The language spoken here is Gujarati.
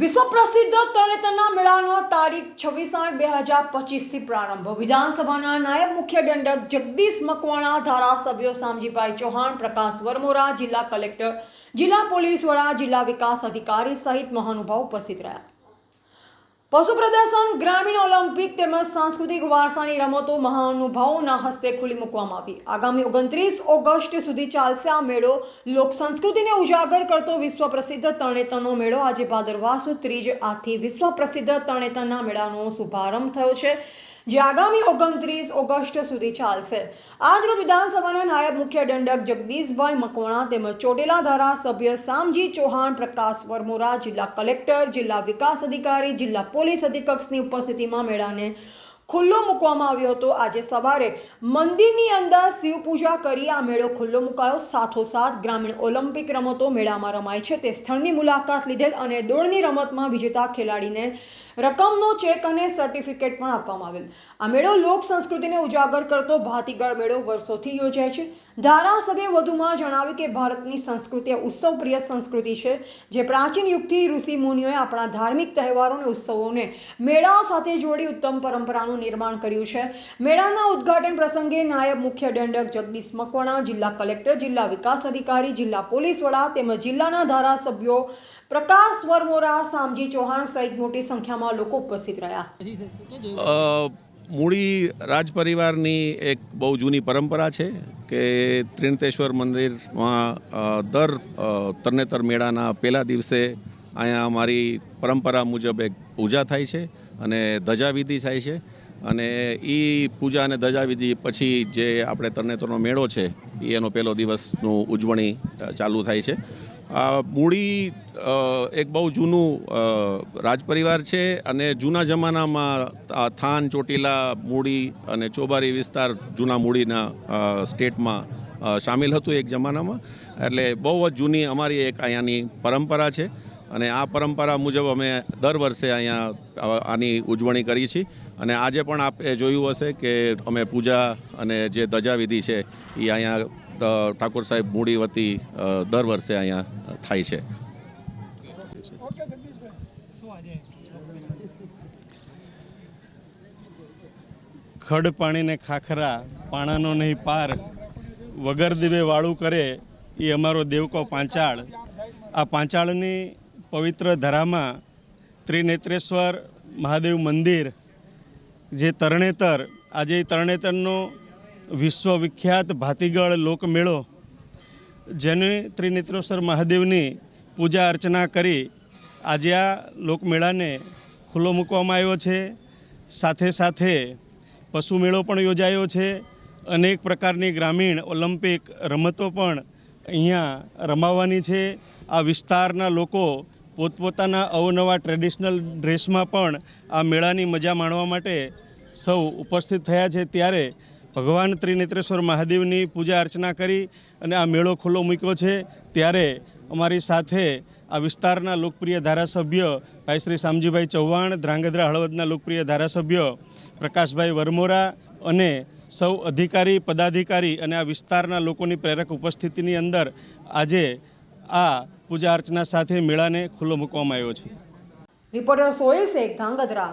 વિશ્વ પ્રસિદ્ધ તરણેતરના મેળાનો તારીખ છવ્વીસ આઠ બે હજાર પચીસથી પ્રારંભ. વિધાનસભાના નાયબ મુખ્ય દંડક જગદીશ મકવાણા, ધારાસભ્યો સામજીભાઈ ચૌહાણ, પ્રકાશ વરમોરા, જિલ્લા કલેક્ટર, જિલ્લા પોલીસ વડા, જિલ્લા વિકાસ અધિકારી સહિત મહાનુભાવ ઉપસ્થિત રહ્યા. પશુ પ્રદર્શન ગ્રામીણ ઓલિમ્પિક તેમજ સાંસ્કૃતિક વારસાની રમતો, મહાનુભાવોના હસ્તે ખુલ્લી મૂકવામાં આવી. આગામી ઓગણત્રીસ ઓગસ્ટ સુધી ચાલશે આ મેળો. લોક સંસ્કૃતિને ઉજાગર કરતો વિશ્વ પ્રસિદ્ધ તરણેતરનો મેળો. આજે ભાદરવા ત્રીજ આથી વિશ્વ પ્રસિદ્ધ તરણેતરના મેળાનો શુભારંભ થયો છે. જે આગામી ઓગણત્રીસ ઓગસ્ટ સુધી ચાલશે. આજરોજ વિધાનસભાના નાયબ મુખ્ય દંડક જગદીશભાઈ મકવાણા તેમજ ચોટીલા ધારાસભ્ય સામજી ચૌહાણ, પ્રકાશ વરમોરા, જિલ્લા કલેક્ટર, જિલ્લા વિકાસ અધિકારી, જિલ્લા પોલીસ અધિક્ષકની ઉપસ્થિતિમાં મેળાને ખુલ્લો મૂકવામાં આવ્યો હતો. આજે સવારે મંદિરની અંદર શિવ પૂજા કરી આ મેળો ખુલ્લો મુકાયો. સાથોસાથ ગ્રામીણ ઓલિમ્પિક રમતો મેળામાં રમાય છે. તે સ્થળની મુલાકાત લીધેલ અને દોડની રમતમાં વિજેતા ખેલાડીને રકમનો ચેક અને સર્ટિફિકેટ પણ આપવામાં આવેલ. આ મેળો લોક સંસ્કૃતિને ઉજાગર કરતો ભાતીગળ મેળો વર્ષોથી યોજાય છે. ધારાસભ્યે વધુમાં જણાવ્યું કે ભારતની સંસ્કૃતિ એ ઉત્સવપ્રિય સંસ્કૃતિ છે. જે પ્રાચીન યુગથી ઋષિ મુનિઓએ આપણા ધાર્મિક તહેવારો અને ઉત્સવોને મેળાઓ સાથે જોડી ઉત્તમ પરંપરાનું નિર્માણ કર્યું છે. મેળાના ઉદ્ઘાટન પ્રસંગે નાયબ મુખ્ય દંડક જગદીશ મકવાણા, જિલ્લા કલેક્ટર, જિલ્લા વિકાસ અધિકારી, જિલ્લા પોલીસ વડા તેમજ જિલ્લાના ધારાસભ્યો પ્રકાશ વરમોરા સામજી ચૌહાણ સહિત મોટી સંખ્યામાં લોકો ઉપસ્થિત રહ્યા. મૂળી રાજ પરિવારની એક બહુ જૂની પરંપરા છે કે ત્રિણતેશ્વર મંદિરમાં દર તરણેતર મેળાના પહેલા દિવસે અહીંયા અમારી પરંપરા મુજબ એક પૂજા થાય છે અને ધજાવિધિ થાય છે. અને એ પૂજા અને ધજાવિધિ પછી જે આપણે તરણેતરનો મેળો છે એ એનો પહેલો દિવસનું ઉજવણી ચાલુ થાય છે. આ મૂળી એક બહુ જૂનું રાજપરિવાર છે અને જૂના જમાનામાં થાન, ચોટીલા, મૂડી અને ચોબારી વિસ્તાર જૂના મૂડીના સ્ટેટમાં સામેલ હતું એક જમાનામાં. એટલે બહુ જ જૂની અમારી એક અહીંયાની પરંપરા છે. અને આ પરંપરા મુજબ અમે દર વર્ષે અહીંયા આની ઉજવણી કરી છીએ અને આજે પણ આપે જોયું હશે કે અમે પૂજા અને જે ધજાવિધિ છે એ અહીંયા ઠાકોર સાહેબ મૂડી વતી દર વર્ષે અહીંયા થાય છે. ખડ પાણીને ખાખરા, પાણાનો નહીં પાર, વગર દીવે વાળું કરે એ અમારો દેવકો પાંચાળ. આ પાંચાળની પવિત્ર ધરામાં ત્રિનેત્રેશ્વર મહાદેવ મંદિર, જે તરણેતર, આજે તરણેતરનો વિશ્વવિખ્યાત ભાતીગળ લોકમેળો, જેને ત્રિનેત્રેશ્વર મહાદેવની પૂજા અર્ચના કરી આજે આ લોકમેળાને ખુલ્લો મૂકવામાં આવ્યો છે. સાથે સાથે પશુ મેળો પણ યોજાયો છે. અનેક પ્રકારની ગ્રામીણ ઓલિમ્પિક રમતો પણ અહીંયા રમાવાની છે. આ વિસ્તારના લોકો પોતપોતાના અવનવા ટ્રેડિશનલ ડ્રેસમાં પણ આ મેળાની મજા માણવા માટે સૌ ઉપસ્થિત થયા છે. ત્યારે ભગવાન ત્રિનેત્રેશ્વર મહાદેવની પૂજા અર્ચના કરી અને આ મેળો ખુલ્લો મૂક્યો છે. ત્યારે અમારી સાથે આ વિસ્તારના લોકપ્રિય ધારાસભ્ય ભાઈ શ્રી શામજીભાઈ ચૌહાણ, ધ્રાંગધ્રા હળવદના લોકપ્રિય ધારાસભ્ય પ્રકાશભાઈ વરમોરા અને સૌ અધિકારી, પદાધિકારી અને આ વિસ્તારના લોકોની પ્રેરક ઉપસ્થિતિની અંદર આજે આ પૂજા અર્ચના સાથે મેળાને ખુલ્લો મૂકવામાં આવ્યો છે. રિપોર્ટર સોહેલ શેખ